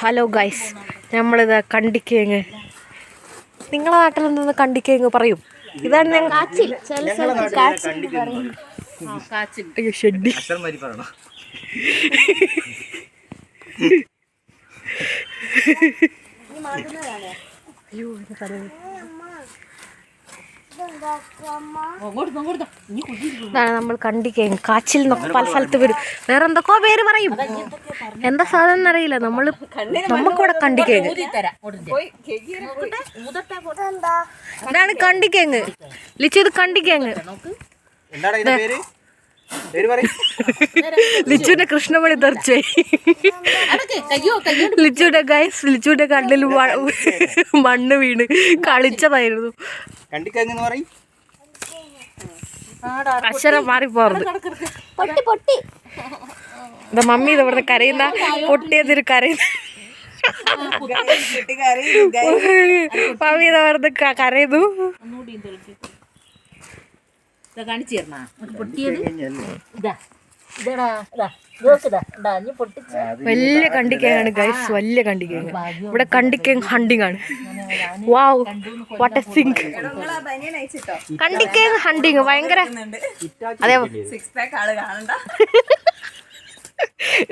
Hello guys നമ്മളിത് കണ്ടിക്കേങ്ങ്. നിങ്ങളെ നാട്ടിൽ നിന്ന് കണ്ടിക്കേങ്ങ് പറയും? ഇതാണ് ഞങ്ങൾ അയ്യോ ഷെഡി. ഇതാണ് നമ്മൾ കണ്ടിക്കുകയും കാച്ചിൽ എന്നൊക്കെ പല സ്ഥലത്ത് വരും. വേറെ എന്തൊക്കെയോ പേര് പറയും. എന്താ സാധനം എന്നറിയില്ല. നമ്മൾ നമുക്കിവിടെ കണ്ടിക്കേങ്ങ് ഇതാണ് കണ്ടിക്കേങ്ങ് ലിച്ചു ഇത് കണ്ടിക്കേങ്ങ് ലിച്ചുവിന്റെ കൃഷ്ണമണി തെറിച്ചേ ലിച്ചുവിന്റെ ഗൈസ് ലിച്ചുവിന്റെ കണ്ണിൽ മണ്ണ് വീണ്. കളിച്ചതായിരുന്നു. അക്ഷരം മാറി പോറത് പൊട്ടി. എന്താ മമ്മി ഇത് ഇവിടുന്ന് കരയുന്ന പൊട്ടിയതിന് കരയുന്ന. മമ്മി ഇത് ഇവിടുന്ന് ക- കരയുന്നു കാണിച്ചു തരണ പൊട്ടിയത്. ഇതാ. ഇതാടാ ഇതാ. വലിയ കണ്ടിക്കയാണ് ഗൈസ് വലിയ കണ്ടിക്കയാണ് ഇവിടെ കണ്ടിക്കയും ഹണ്ടിങ് ആണ് വാവ് വാട്ട് എ സിങ്ക് കണ്ടിക്കയും ഹണ്ടിങ് ഭയങ്കര അതെ.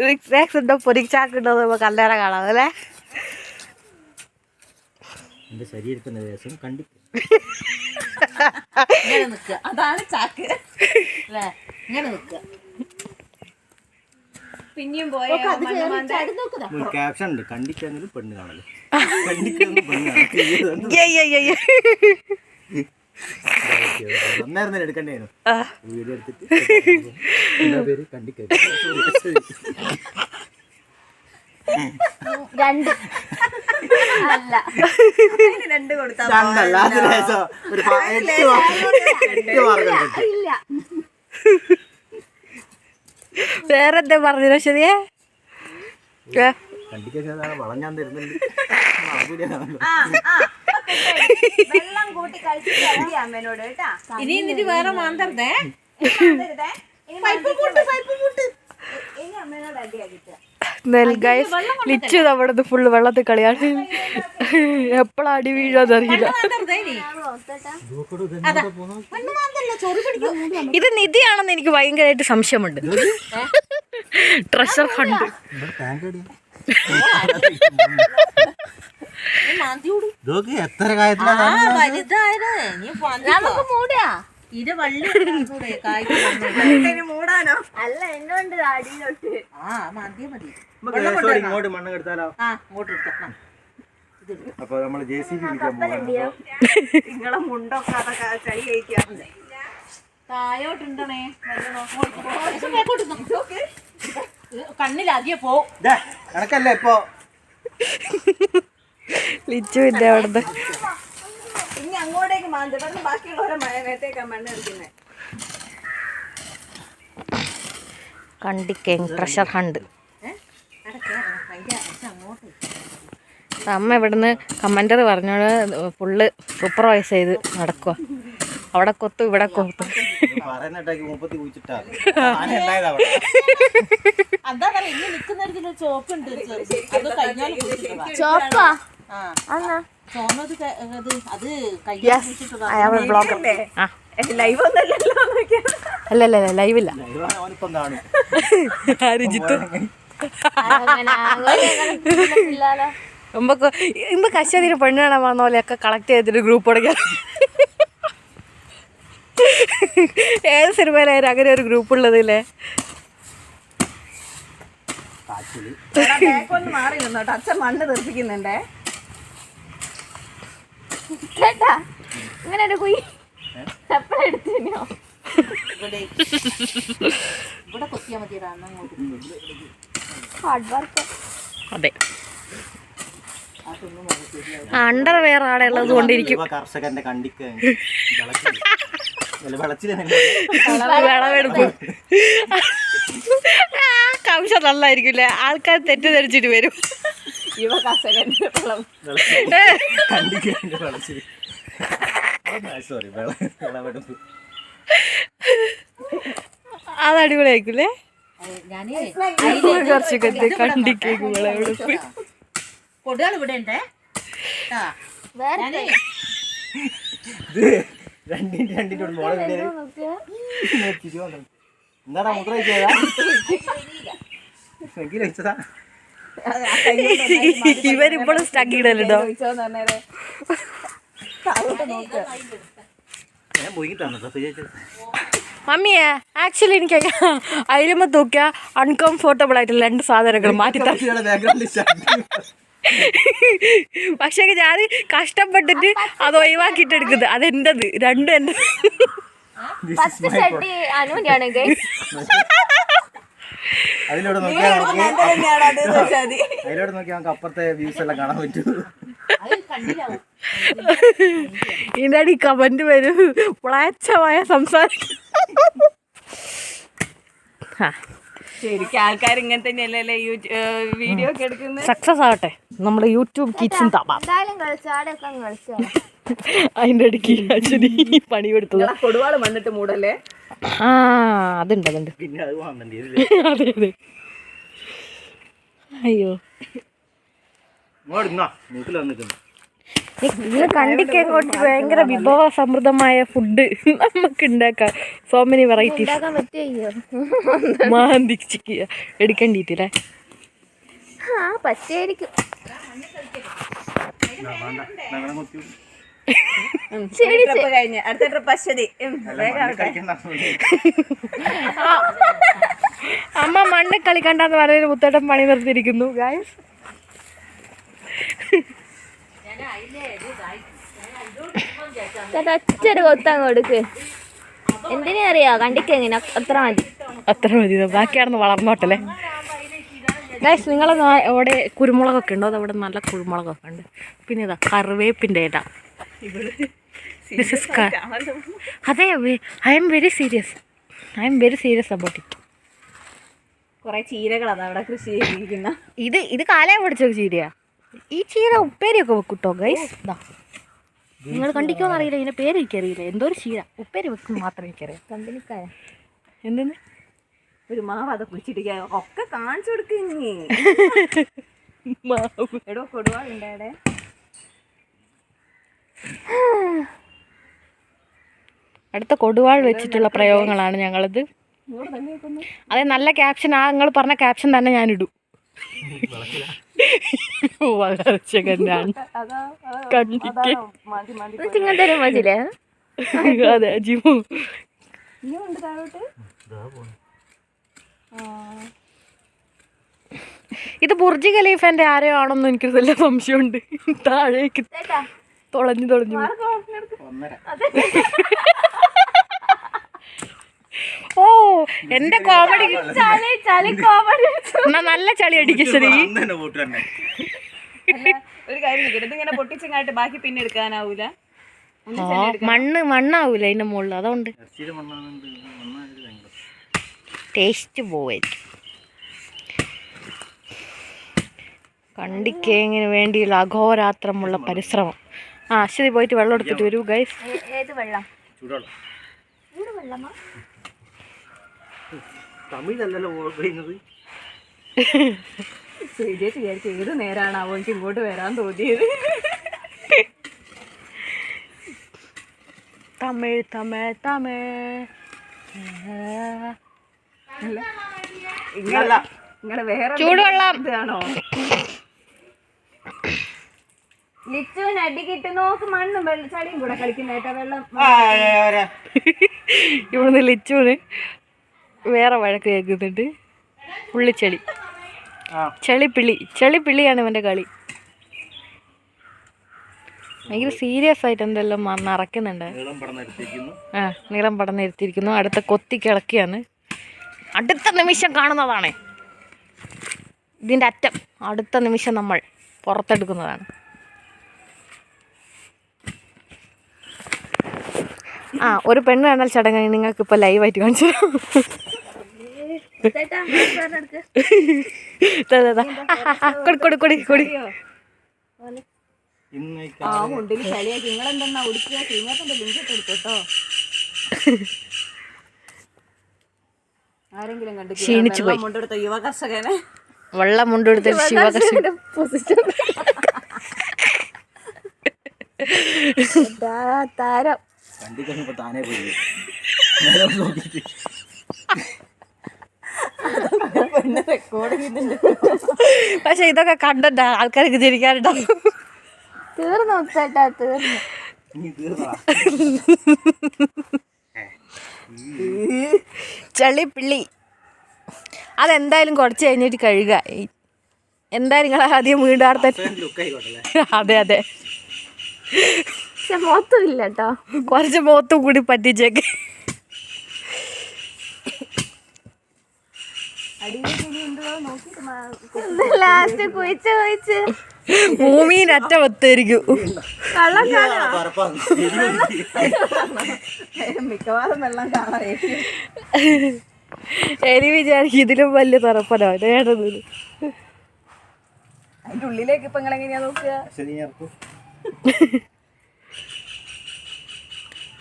സിക്സ് ഉണ്ടോ? പൊരിച്ചാക്കുണ്ടോ നമുക്ക് കല്ലേറ കാണാം അല്ലേ? എന്റെ ശരീരത്തിന്റെ വേഷം കണ്ടിക്ക ഇങ്ങനെ നിക്ക. അതാണ് ചാക്ക്. അല്ലേ? ഇങ്ങനെ നിൽക്കുക പിന്നെയും പോയ? ക്യാപ്ഷൻ ഉണ്ട്. കണ്ടിക്കെങ്കിലും പെണ്ണ് കാണല്ലോ കണ്ടിക്കെങ്കിലും പെണ്ണ് കാണാം യ്യ, യ്യ, യ്യ, യ്യ. അന്നേരം എടുക്കണ്ടേനു? ആ, വീഡിയോ എടുത്തിട്ട് കണ്ടിക്ക രണ്ട്. രണ്ട് കൊടുത്താ രണ്ടല്ല അത് ലേശം ഒരു പ- എട്ട് മാർക്ക്. എട്ട് മാർക്ക് കിട്ടും ഇല്ല വേറെന്താ പറഞ്ഞോ ശരിയേ? ഏ, കണ്ടിക്കാൻ വളഞ്ഞാൻ തരുന്നുണ്ട്. വളകൂലിയാണല്ലോ. ആ, ആ. വെള്ളം കൂട്ടി കഴിച്ചിട്ട് ഇറങ്ങി അമ്മേനോട് കേട്ടാ. ഇനി എന്നിട്ട് വേറെ മാന്തരുതേ തരുതേ. ഇനി മന്തിക്ക് ഇനി അമ്മേനോട് അടിയാക്കിട്ട് ഗൈസ് ലിച്ചു നമ്മുടെ ഫുള്ള് വെള്ളത്തിൽ കളിയാണ് എപ്പോഴാ അടി വീഴാന്നറിയില്ല ഇത് നിധിയാണെന്ന് എനിക്ക് ഭയങ്കരമായിട്ട് സംശയമുണ്ട്. ട്രഷർ ഫണ്ട് എത്ര കാര്യത്തിലാ ആ വലുതായത്. നീ നമുക്ക് മൂടാ ഇത് വള്ളി മൂടാനോ? അല്ല എന്നോണ്ട് അടിയിലോട്ട്. ആ മതി മതി. നമുക്ക് ഇങ്ങോട്ട് മണ്ണ് എടുത്താലോ? ആ ഇങ്ങോട്ട് എടുക്കാം അപ്പൊ നമ്മൾ ജെ സി ബി നിങ്ങളെ മുണ്ടൊക്കെ ചളി കഴിക്കാം. തായോട്ടുണ്ടണേ കണ്ണിലാദ്യ പോ. ദേ, കണക്കല്ലേ ഇപ്പൊ? ഇല്ല അവിടുന്ന്? അങ്ങോട്ടേക്ക് മാന്തി പറഞ്ഞ് ബാക്കിയുള്ളവരെ മേത്തേക്കാ മണ്ണ് കളിക്കുന്നത് കണ്ടിക്കേങ് ട്രഷർ ഹണ്ട് അമ്മ ഇവിടുന്ന് കമന്റർ പറഞ്ഞോട് ഫുള്ള് സൂപ്പർവൈസ് ചെയ്ത് നടക്കുക അവിടെ കൊത്തു ഇവിടെ കൊത്തു. ചോപ്പാ. ക- അത് അത്. ലൈവ് ഒന്നല്ലല്ലോ നമുക്ക് കശ്മീരി പെണ്ണ് കാണാൻ വന്ന പോലെയൊക്കെ കളക്ട് ചെയ്തിട്ട് ഗ്രൂപ്പ് തുടങ്ങിയ ഏത് സിനിമയിലായാലും അങ്ങനെ ഒരു ഗ്രൂപ്പ് ഉള്ളതില്ലേ? മാറി നിന്നോട്ടോ അച്ഛൻ മണ്ണ് തെറിപ്പിക്കുന്നുണ്ടേ. കേട്ടാ ഇങ്ങനെ ഒരു കുയി എപ്പോഴെടുത്തിനോ ഇവിടെ ഇവിടെ കൊത്തിയാൽ മതിയടാ അങ്ങോട്ട് ഹാർഡ് വർക്ക് അതെ. അണ്ടർ വെയർ ആടെ ഉള്ളത് കൊണ്ടിരിക്കും. ഇവ കർഷകന്റെ കണ്ടിക്ക് വിളവെടുക്കും കവിശ നല്ലായിരിക്കില്ല ആൾക്കാർ തെറ്റിദ്ധരിച്ചിട്ട് വരും. യുവ കർഷകന്റെ വളം കണ്ടിക്ക സോറി അത് അടിപൊളിയായിരിക്കില്ലേ ഞാൻ കുറച്ച് കത്തി കണ്ടിക്കേക്ക് വിളവെടുപ്പ് കൊടുകൾ ഇവിടെ ഉണ്ടേ ആ വേറെ ഞാനേ ഇത് രണ്ടിന്റെ രണ്ടിന്റെ ഒരു മോളെ ഇവിടെ എന്താടാ മുദ്ര എനിക്ക് ഇവരിപ്പോഴും സ്റ്റക്ക് ഇടലുണ്ടോ? മമ്മിയെ ആക്ച്വലി എനിക്ക് അയിലുമ്പ തൂക്കിയ അൺകംഫോർട്ടബിൾ ആയിട്ടുള്ള രണ്ട് സാധനങ്ങൾ മാറ്റി പക്ഷെ ഞാൻ കഷ്ടപ്പെട്ടിട്ട് അത് ഒഴിവാക്കിയിട്ട് എടുക്കുന്നത്. അതെന്റെത് രണ്ടും എന്റെ ഫസ്റ്റ് ഷർട്ട് അനുവിന്റെയാണ് ഗൈസ് അതിലൂടെ നോക്കിയാൽ അതിലൂടെ നോക്കിയാൽ നമുക്ക് അപ്പുറത്തെ വ്യൂസ് എല്ലാം കാണാൻ പറ്റൂ. ഇതിന്റെ അടി കമന്റ് വരും. പ്ലാച്ചമായ സംസാരം. ശരിക്കും ആൾക്കാർ ഇങ്ങനെ തന്നെയല്ലേ വീഡിയോ ഒക്കെ എടുക്കുന്നത് സക്സസ് ആവട്ടെ. നമ്മുടെ യൂട്യൂബ് കിച്ചൻ കളിച്ചു? അതിന്റെ ഇടയ്ക്ക് ആക്ച്വലി പണി കൊടുത്തത് കൊടുവാൾ വന്നിട്ട് മൂടല്ലേ? ആ അതുണ്ട് അതുണ്ട്. അത് വാങ്ങണ്ടേ അതെ അതെ. അയ്യോ. ഇത് കണ്ടിക്ക് അങ്ങോട്ട് ഭയങ്കര വിഭവ സമൃദ്ധമായ ഫുഡ് നമുക്ക് ഉണ്ടാക്കാം സോ മെനി വെറൈറ്റീസ് മാന്തി ചിക്ക് എടുക്കേണ്ടിട്ടില്ലേ പറ്റായിരിക്കും ട്രിപ്പ് കഴിഞ്ഞ് അടുത്ത ട്രിപ്പ് അശ്വതി. അമ്മ മണ്ണ് കളിക്കണ്ടെന്ന് പറഞ്ഞൊരു മുത്തേട്ടൻ പണി നിർത്തിയിരിക്കുന്നു ഗായസ് ഒറ്റൊരു കൊത്തങ്ങ് കൊടുക്ക്. എന്തിനാ അറിയാ? കണ്ടിക്ക് എങ്ങനെ അത്ര മതി. അത്ര മതി ബാക്കിയാണെന്ന് വളർന്നോട്ടല്ലേ? ഗൈസ് നിങ്ങളെ അവിടെ കുരുമുളകൊക്കെ ഉണ്ടോ? അതവിടെ നല്ല കുരുമുളകൊക്കെ ഉണ്ട്. പിന്നെ ഇതാ കറിവേപ്പിന്റെ ഇല. ദിസ് ഇസ് അതെ I'm very serious I'm very serious about it കുറേ ചീരകളാണ് അവിടെ കൃഷി ചെയ്തിരിക്കുന്ന. ഇത് ഇത് കാലം പിടിച്ച ചീരയാ. ഈ ചീര ഉപ്പേരിയൊക്കെ വെക്കൂട്ടോ ഗൈസ് ഇതാ നിങ്ങൾ കണ്ടിക്കോന്ന് അറിയില്ല ഇതിന്റെ പേര് എനിക്കറിയില്ല. എന്തോ ഒരു ചീര. ഉപ്പേരി വെക്കും മാത്രമേ എനിക്കറിയാം. കമ്പനിക്കാരാ. എന്തെന്ന്? ഒരു മാവ് അത് കുഴിച്ചിട്ടിരിക്കുക ഒക്കെ കാണിച്ചു കൊടുക്കുന്നേ എടോ കൊടുവാളുണ്ട് അടുത്ത കൊടുവാൾ വെച്ചിട്ടുള്ള പ്രയോഗങ്ങളാണ് ഞങ്ങളത്. അതെ നല്ല ക്യാപ്ഷൻ ആ നിങ്ങൾ പറഞ്ഞ ക്യാപ്ഷൻ തന്നെ ഞാൻ ഇടും വളർച്ചകന്നാണ് അതാ ജിമു. ഇത് ബുർജി ഖലീഫന്റെ ആരെയോ ആണെന്ന് എനിക്ക് നല്ല സംശയമുണ്ട്. താഴേക്ക്. തുളഞ്ഞു തുളഞ്ഞു ഓ എന്റെ കോമഡി ചളി ചളി കോമഡി എന്നാ നല്ല ചളി അടിക്കും ശരി. അന്ന് തന്നെ പോട്ട് തന്നെ. അല്ല ഒരു കാര്യം ഇതിങ്ങനെ പൊട്ടിച്ചങ്ങാട്ട് ബാക്കി പിന്നെ എടുക്കാനാവൂല. മണ്ണ് മണ്ണാവൂല അതിന്റെ മുകളിൽ. അതുകൊണ്ട് ടേസ്റ്റ് പോവായിരിക്കും. കണ്ടിക്കേങ്ങിന് വേണ്ടിയുള്ള അഘോരാത്രമുള്ള പരിശ്രമം. ആ അശ്വതി പോയിട്ട് വെള്ളം എടുത്തിട്ട് വരൂ ഗൈസ് ഏത് വെള്ളം? ശ്രീജേഷ് വിചാരിച്ചു ഏത് നേരാണാവോ എനിക്ക് ഇങ്ങോട്ട് വരാൻ തോന്നിയത്? തമിഴ് തമിഴ് തമിഴ്. ഇങ്ങനെ നിങ്ങൾ വേറെ ചൂടുവെള്ളം. ഇതാണോ? ലിച്ചുവിന് നോക്ക് മണ്ണും വെള്ളം ചളിയും കൂടെ കളിക്കുന്നേട്ടാ വെള്ളം ഇവിടുന്ന് ലിച്ചുവിന് വേറെ വഴക്ക് കേൾക്കുന്നുണ്ട്. ഉള്ളിച്ചെളി ആ. ചെളിപ്പിള്ളി ചെളിപ്പിള്ളിയാണ് ഇവന്റെ കളി. ഭയങ്കര സീരിയസ് ആയിട്ട് എന്തെല്ലാം നിറയ്ക്കുന്നുണ്ട് ആ നീളം പടം നിർത്തിയിരിക്കുന്നു അടുത്ത കൊത്തി കിളക്കിയാണ് അടുത്ത നിമിഷം കാണുന്നതാണ്. ഇതിന്റെ അറ്റം. അടുത്ത നിമിഷം നമ്മൾ പുറത്തെടുക്കുന്നതാണ്. ആ ഒരു പെണ്ണ് കാണൽ ചടങ്ങ് നിങ്ങൾക്ക് ഇപ്പൊ ലൈവായിട്ട് കാണിച്ചു കൊടി ക്ഷീണിച്ചു പോയി. യുവകർഷകനെ. യുവ കർഷകനെ വെള്ളം മുണ്ടെടുത്ത് ശിവകൃഷ്ണൻ താരം. കണ്ടി കഴിഞ്ഞപ്പോ താനേ പോയി. നോക്കിയിട്ട്. പെണ്ണ് റെക്കോർഡ് ചെയ്യുന്നുണ്ട് പക്ഷെ ഇതൊക്കെ കണ്ടന്റ് ആൾക്കാർക്ക് ചിരിക്കാനുണ്ടാവും തീർന്നു ചേട്ടാ തീർന്നു. ചളിപ്പിള്ളി അതെന്തായാലും കുറച്ച് കഴിഞ്ഞിട്ട് കഴുക. എന്തായാലും നിങ്ങൾ ആദ്യം വീണ്ടും അതെ അതെ. പക്ഷെ മൊത്തം ഇല്ല കേട്ടോ കുറച്ച് മുഖത്തും കൂടി പറ്റിച്ചേക്ക്. ലാസ്റ്റ് കുഴിച്ച് കുഴിച്ച്. ഭൂമിയിലറ്റ ഒത്തായിരിക്കും മിക്കവാറും വെള്ളം കാണാം എലി വിചാരിക്കും ഇതിലും വലിയ തറപ്പനോ ഇതേടത് അതിന്റെ ഉള്ളിലേക്ക് ഇപ്പൊ നിങ്ങൾ എങ്ങനെയാ നോക്കുക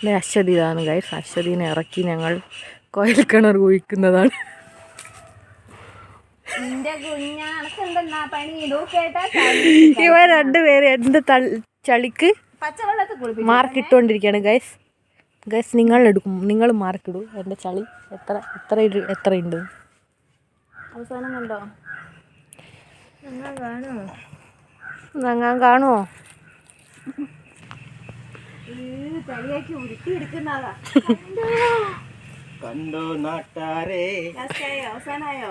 ഇറക്കും. അശ്വതി ഇതാണ് ഗൈസ് അശ്വതിനെ ഇറക്കി ഞങ്ങൾ കോയൽ കിണർ കുഴിക്കുന്നതാണ്. ഇവ രണ്ടുപേര് എന്ത് ചളിക്ക് മാർക്കിട്ടുകൊണ്ടിരിക്കുകയാണ് ഗൈസ് ഗൈസ് നിങ്ങൾ എടുക്കും. നിങ്ങൾ മാർക്കിടൂ. എന്റെ ചളി എത്ര എത്ര എത്ര ഉണ്ട് അവസാനം കണ്ടോ? കാണുമോ എടുക്കുന്നതാ കണ്ടോ? നാട്ടാരേ? അവസാനായോ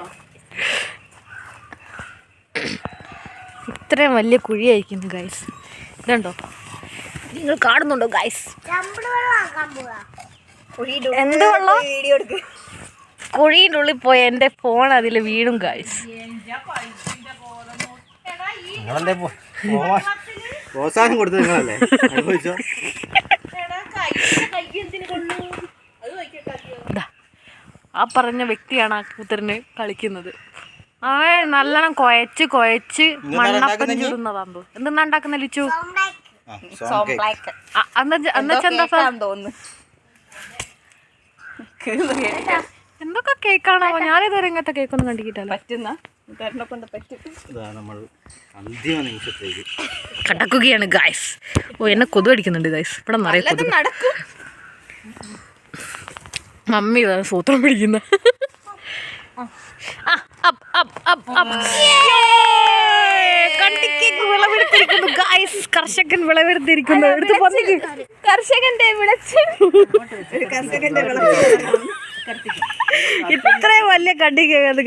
ഇത്രയും വലിയ കുഴിയായിരിക്കുന്നു ഗൈസ് ഇതുണ്ടോ? നിങ്ങൾ കാണുന്നുണ്ടോ ഗൈസ് എന്ത് വെള്ളം? കുഴിയുടെ ഉള്ളിൽ പോയ എന്റെ ഫോൺ അതിൽ വീണും ഗൈസ് നിങ്ങളെന്തേ പ്രോത്സാഹനം കൊടുത്തത് നിങ്ങളല്ലേ? അനുഭവിച്ചോ? ആ പറഞ്ഞ വ്യക്തിയാണ് ആ കൂത്തറിന് കളിക്കുന്നത്. അവൻ നല്ലോണം കുഴച്ച് കുഴച്ച് മണ്ണപ്പം ചുടുന്നതാന്ന് എന്തെന്നാ ഉണ്ടാക്കുന്ന ലിച്ചു? എന്തൊക്കെ കേക്കാണോ ഞാനിതുവരെ ഇങ്ങനത്തെ കേക്കൊന്നും കണ്ടിട്ടില്ല. പറ്റുന്ന? കൊണ്ട് പറ്റും. ഇതാ നമ്മൾ അന്തിമ നിമിഷത്തേക്ക് കടക്കുകയാണ് ഗായ്സ് ഓ എന്നെ കൊതു അടിക്കുന്നുണ്ട് ഗായ്സ് ഇവിടെ നിറയെ കൊതു നടക്കും. മമ്മി ഇതാ സൂത്രം പിടിക്കുന്ന. വിളവെടുത്തിരിക്കുന്നു ഗായ്സ് കർഷകൻ വിളവെടുത്തിരിക്കുന്നു. എടുത്ത് പൊന്നിക്ക്. കർഷകന്റെ വിളച്ച്. കർഷകന്റെ ഇത്രയും വലിയ കണ്ടിക്കുന്നത്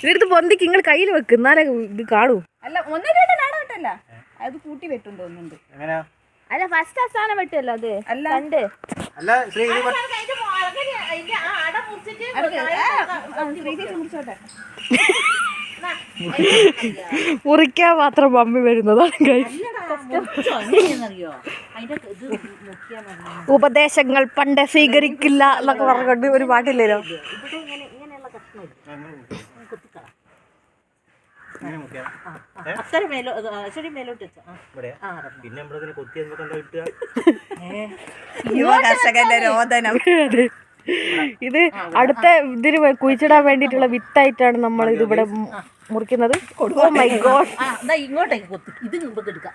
ഇതെടുത്ത് പൊന്തിക്ക് നിങ്ങൾ കയ്യിൽ വെക്ക് എന്നാലേ ഇത് കാണൂ. അല്ല ഒന്നും രണ്ടും നാടകട്ടല്ല അത് കൂട്ടി വെട്ടും തോന്നുന്നുണ്ട്. അല്ല ഫസ്റ്റ് അവസാനം വെട്ടല്ലോ അത്? അല്ല. കണ്ട്. അല്ല ശ്രീ മുറിക്കാൻ മാത്രം മമ്മി വരുന്നതാണ് ഉപദേശങ്ങൾ പണ്ടേ സ്വീകരിക്കില്ല എന്നൊക്കെ പറഞ്ഞുകൊണ്ട് ഒരു പാട്ടില്ലല്ലോ. യുവ കർഷകന്റെ രോദനം. ഇത് അടുത്ത ഇതിന് കുഴിച്ചിടാൻ വേണ്ടിയിട്ടുള്ള വിത്തായിട്ടാണ് നമ്മൾ ഇത് ഇവിടെ മു- മുറിക്കുന്നത്. ഓ മൈ ഗോഡ് ആ ഇങ്ങോട്ടേക്ക് കൊത്തി. ഇത് എടുക്കാം.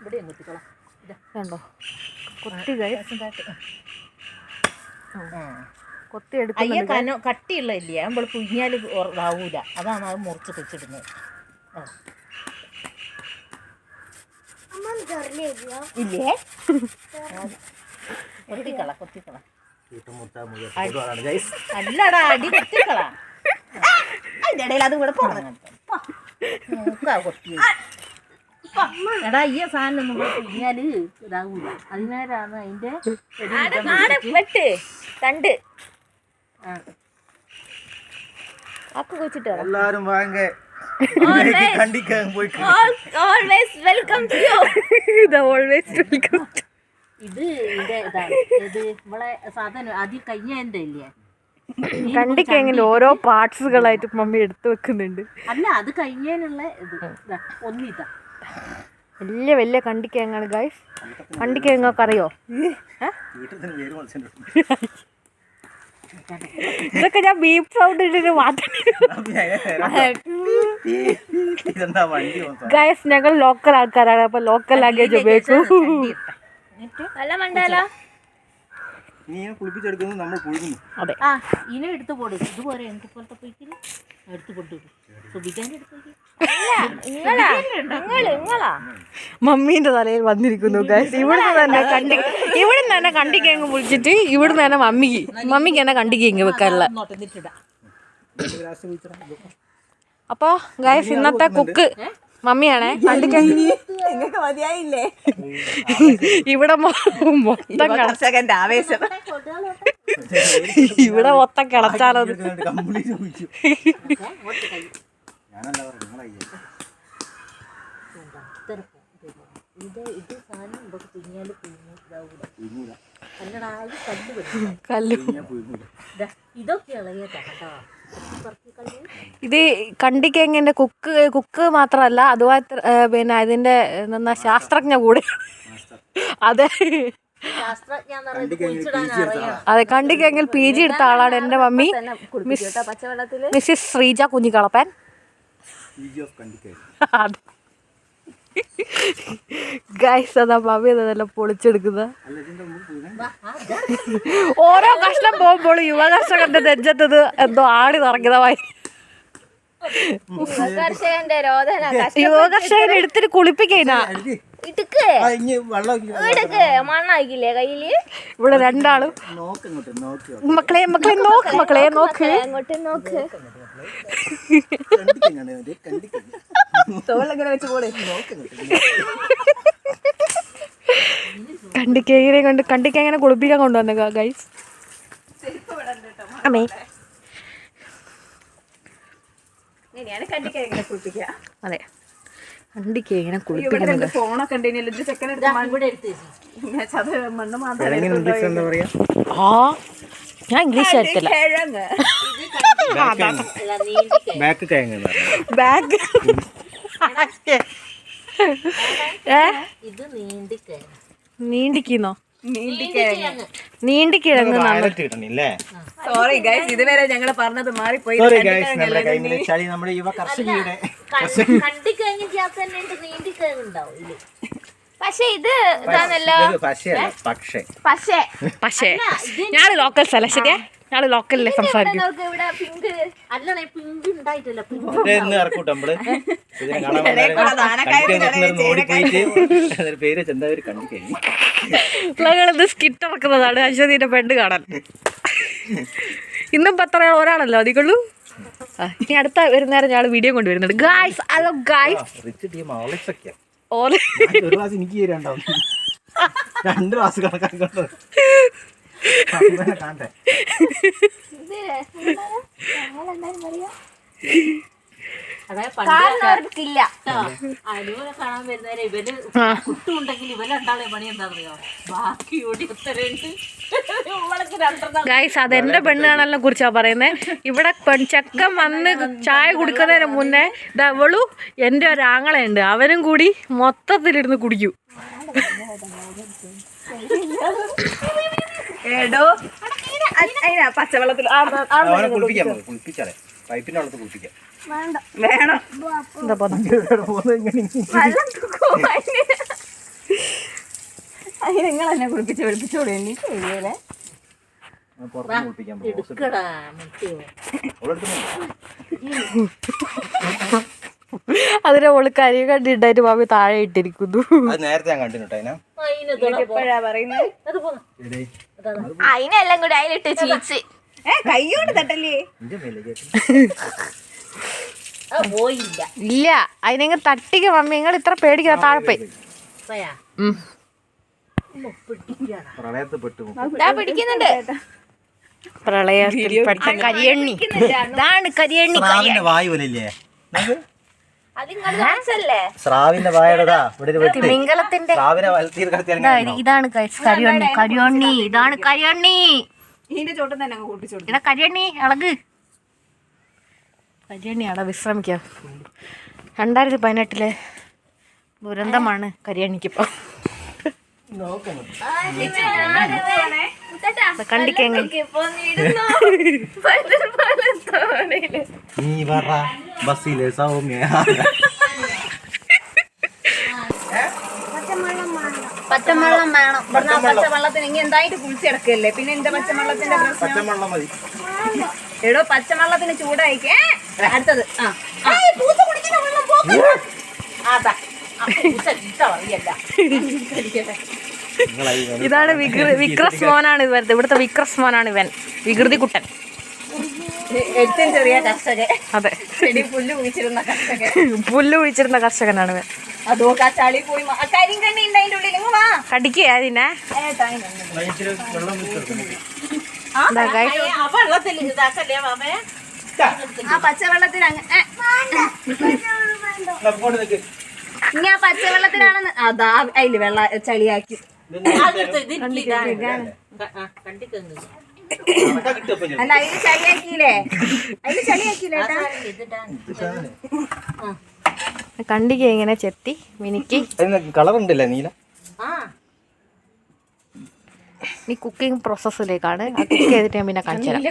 ഇവിടെ കൊത്തിക്കോളാം. ഇതാ. കണ്ടോ? കൊത്തി. കൊത്തി അയ്യ എടുക്കുന്നുണ്ട് കനോ കട്ടിയുള്ള ഇല്ലേ നമ്മൾ ആവൂല. അതാണ് അത് മുറിച്ച് വെച്ചിടുന്നത്. ഇല്ലേ? കൊത്തിക്കള കൊത്തിക്കള. അല്ലടാ അടി കൊത്തിക്കള. അതിന്റെ ഇടയിൽ അത് ഇവിടെ പോകണം. എടാ ഈ സാധനം നമ്മൾ പുഞ്ഞാൽ ഇതാകൂല അതിനേരാണ് അതിന്റെ തണ്ട്. അക്ക് കുഴിച്ചിട്ടോ എല്ലാരും വാങ്ങ. Always welcome to you the always welcome ഇത് ഇതിന്റെ ഇതാണ്. ഇത് നമ്മളെ സാധനം ആദ്യം കഴിഞ്ഞതിന്റെ ഇല്ലേ കണ്ടിക്കെങ്കിലും ഓരോ പാർട്സുകളായിട്ട് മമ്മി എടുത്തു വെക്കുന്നുണ്ട്. അല്ല അത് കഴിഞ്ഞതിനുള്ള ഇത്. ഇതാ, ഒന്നിതാ. വലിയ വലിയ കണ്ടിക്കേങ്ങാണ് ഗൈസ് കണ്ടിക്കേങ്ങൊക്കെ അറിയോ വീട്ടിൽ തന്നെ പേര് മത്സ്യം ഇതൊക്കെ ഞാൻ ബീപ് സൗണ്ട് ഇട്ടിട്ട് മാറ്റാൻ ഇതെന്താ വണ്ടി ഗൈസ് ഞങ്ങൾ ലോക്കൽ ആൾക്കാരാണ് അപ്പൊ ലോക്കൽ ലാംഗ്വേജ് ഉപയോഗിക്കും. അല്ല മണ്ടാല. നീ കുളിപ്പിച്ചെടുക്കുന്നത് നമ്മൾ പുഴുകുന്നു അതെ. ആ ഇന എടുത്ത് പോട്. ഇതുപോലെ എനിക്ക് പോലത്തെ പോയിക്കില്ല എടുത്ത് പൊട്ടു സുബിക്കാൻ എടുത്തു നിങ്ങളാ? നിങ്ങൾ നിങ്ങളാ? മമ്മീന്റെ തലയിൽ വന്നിരിക്കുന്നു ഇവിടുന്ന് തന്നെ കണ്ടി ഇവിടുന്ന് തന്നെ കണ്ടിക്കങ്ങ് വിളിച്ചിട്ട് ഇവിടുന്ന് തന്നെ മമ്മിക്ക് മമ്മിക്ക് തന്നെ കണ്ടിക്കങ്ങ് വെക്കാറില്ല നോട്ടിന്നിട്ടിടാം അപ്പൊ ഗൈസ് ഇന്നത്തെ കുക്ക് മമ്മിയാണേ കണ്ടിക്കേങ്ങ് നിങ്ങൾക്ക് മതിയായില്ലേ? ഇവിടെ മൊത്തം കർഷകന്റെ ആവേശം. ഇവിടെ മൊത്തം കിളച്ചാലോ ഇത് ഇത് സാധനം ഇതൊക്കെ തിങ്ങിയാൽ കുഞ്ഞു ഇതാവൂല. കല്ല് ഇത് കണ്ടിക്കെങ്ങിന്റെ കുക്ക് കുക്ക് മാത്രമല്ല അതുമായി പിന്നെ അതിന്റെ എന്താ ശാസ്ത്രജ്ഞ കൂടെ. അതെ. എന്ന് അതെ കണ്ടിക്കെങ്കിൽ പി ജി എടുത്ത ആളാണ് എന്റെ mummy. Miss Mrs Sreeja Kunhikalappan. അതെ. ഗൈസ് അതാ മമ്മി അതെല്ലാം പൊളിച്ചെടുക്കുന്ന. ഓരോ കഷ്ണം പോകുമ്പോൾ യുവകർഷകന്റെ നെഞ്ചത്തത് എന്തോ ആടി നിറങ്ങിയതായി കർഷകന്റെ രോദന കഷ്ട- യുവകർഷകൻ എടുത്തിട്ട് കുളിപ്പിക്കാ മണ്ണാക്കില്ലേ കയ്യിൽ? ഇവിടെ രണ്ടാളും. നോക്ക് ഇങ്ങോട്ട് നോക്ക് മക്കളെ മക്കളെ നോക്ക് മക്കളെ നോക്ക് അങ്ങോട്ട് നോക്ക്. തോളിലെങ്ങനെ വെച്ച് പോടെ കണ്ടിക്കേങ്ങിനെ കൊണ്ട് കണ്ടിക്കേങ്ങനെ കുളിപ്പിക്കാൻ കൊണ്ടുവന്ന ഗൈസ് അമ്മേ. എങ്ങനെ അതെ. കുളിപ്പിക്കുന്നത് മാത്രം എങ്ങനെ എന്താ ആ. ഞാൻ ഇംഗ്ലീഷ് നീണ്ടി ബാക്ക് കിഴങ്ങ് ബാക്ക് ഏ? ഇത് നീണ്ടിക്കേ നീണ്ടിക്കുന്നോ നീണ്ടിക്കിഴങ്ങ് നീണ്ടിക്കിഴങ്ങ് സോറി ഗൈസ് ഇതുവരെ ഞങ്ങൾ പറഞ്ഞത് മാറിപ്പോയി. സോറി ഗൈസ് നമ്മുടെ കൈമിൽ ചളി നമ്മുടെ യുവ കർഷകയുടെ കണ്ടിക്കഴിഞ്ഞ നീണ്ടിക്കഴിഞ്ഞ ഉണ്ടാവും പക്ഷെ ഇത് ഇതാണല്ലോ. പക്ഷേ. പക്ഷേ. പക്ഷേ. ഞാൻ ലോക്കൽ സ്ഥലം ശരിയാ? ഞാൻ ലോക്കലിലെ സംസാരിക്കും ഇത് സ്കിറ്റ് ഇറക്കുന്നതാണ്. അശ്വതിന്റെ പെണ്ണ് കാണാൻ. ഇന്നും പത്ര ഒരാളല്ലോ അധികമുള്ളൂ? ഇനി അടുത്ത വരുന്നേരം ഞാൻ വീഡിയോ കൊണ്ടുവരുന്നുണ്ട് ഗായ്സ് ഹലോ ഗായ്സ് ഓൽ ഒരു ക്ലാസ് എനിക്ക് രണ്ടാവും രണ്ട് ക്ലാസ് കണക്കാക്കണ്ടോ കാണട്ടെ. പണ്ട് കാണുന്നവർക്കില്ല അനുവിനെ കാണാൻ വരുന്നവരെ ഇവർ കുട്ടുണ്ടെങ്കിൽ ഇവർ രണ്ടാളെ പണി എന്താണെന്നറിയോ? ബാക്കി ഓടി ഉത്തരവുണ്ട് ഇവൾക്ക് രണ്ടെണ്ണം. ഗായ്സ് അത് എന്റെ പെണ്ണുകാണലിനെ കുറിച്ചാ പറയുന്നേ. ഇവിടെ പെൺ ചെക്കൻ വന്ന് ചായ കുടിക്കുന്നതിന് മുന്നേ ഇതവളു എന്റെ ഒരാങ്ങളുണ്ട് അവനും കൂടി മൊത്തത്തിലിരുന്ന് കുടിക്കും. ഏടോ പച്ചവെള്ളത്തിൽ പൈപ്പിന്റെ വെള്ളത്തിൽ കുളിപ്പിക്കാം. വേണം. എന്താ അതിന്? നിങ്ങൾ എന്നെ കുളിപ്പിച്ച് വെളുപ്പിച്ചോളൂ. എനിക്ക് കഴിയൂലേ അതിനെ ഓൾ കരി കണ്ടിട്ടായിട്ട് ബാബി താഴെ ഇട്ടിരിക്കുന്നു. അത് നേരത്തെ ഞാൻ കണ്ടിട്ടുണ്ട് അതിനെല്ലാം കൂടി അതിലിട്ട് ചീച്ച്. ഏ കയ്യോട് തട്ടല്ലേ? പോയില്ല. ഇല്ല. അതിനെ തട്ടിക്ക് മമ്മി. നിങ്ങൾ ഇത്ര പേടിക്കുന്ന താഴെ പോയി. പിടിക്കുന്നുണ്ട്. പ്രളയത്തിൽ പെട്ട കരിയണ്ണി ഇതാണ്? കരിയണ്ണി സ്രാവിന്റെ വായടതാ. തിമിംഗലത്തിന്റെ ഇതാണ് കരിയണ്ണി കരിയണ്ണി ഇതാണ് കരിയണ്ണി ഇതിന്റെ ചോട്ടം തന്നെ കരിയണ്ണി ഇളക്. കരിയണ്ണി അവിടെ വിശ്രമിക്കാം. രണ്ടായിരത്തി പതിനെട്ടിലെ ദുരന്തമാണ് കരിയണിക്കിപ്പം. കണ്ടിക്കെങ്ങ നീ പറ ബസ്സിലെ സൗമ്യ. പച്ചവെള്ളം വേണം. പച്ചമള്ളത്തിന് ഇനി എന്തായിട്ട് കുളിച്ചിടക്കല്ലേ പിന്നെ എന്റെ പച്ചമള്ളത്തിന്റെ പ്രശ്നം? എടോ പച്ചമള്ളത്തിന് ചൂടായിക്കേ. അടുത്തത്. ഇതാണ് വിക്രസ്മോനാണ് വിക്രസ് മോനാണ് വരുന്നത് ഇവിടുത്തെ വിക്രസ് മോനാണ് ഇവൻ. വികൃതി കുട്ടൻ. ഏറ്റവും ചെറിയ കർഷകൻ. അതെ. പുല്ല് കുഴിച്ചിരുന്ന കർഷകൻ. പുല്ല് കുഴിച്ചിരുന്ന കർഷകനാണ് ഇവൻ. അതോ ആ ചളി പോയി കരിങ്കണ്ണി ഉണ്ട് അതിന്റെ ഉള്ളിൽ. ഇങ്ങ് വാ. കടിക്കുക അതിനെ വെള്ളത്തിൽ ഇതാക്കല്ലേ മാമേ ആ നിൽക്ക് ഇനി ആ പച്ചവെള്ളത്തിനാണെന്ന് അതാ അതിൽ വെള്ള ചളിയാക്കി. അല്ല അതിൽ ചളിയാക്കിയില്ലേ? അതിൽ ചളിയാക്കിയില്ലേ കണ്ടിക്ക ഇങ്ങനെ ചെത്തി മിനിക്ക്. കളറുണ്ടല്ല കളർ ഉണ്ടല്ലേ നീല? ആ. ഈ കുക്കിംഗ് പ്രോസസ്സിലേക്കാണ് കുക്ക് ചെയ്തിട്ട് ഞാൻ പിന്നെ കാണിച്ചു തരാം.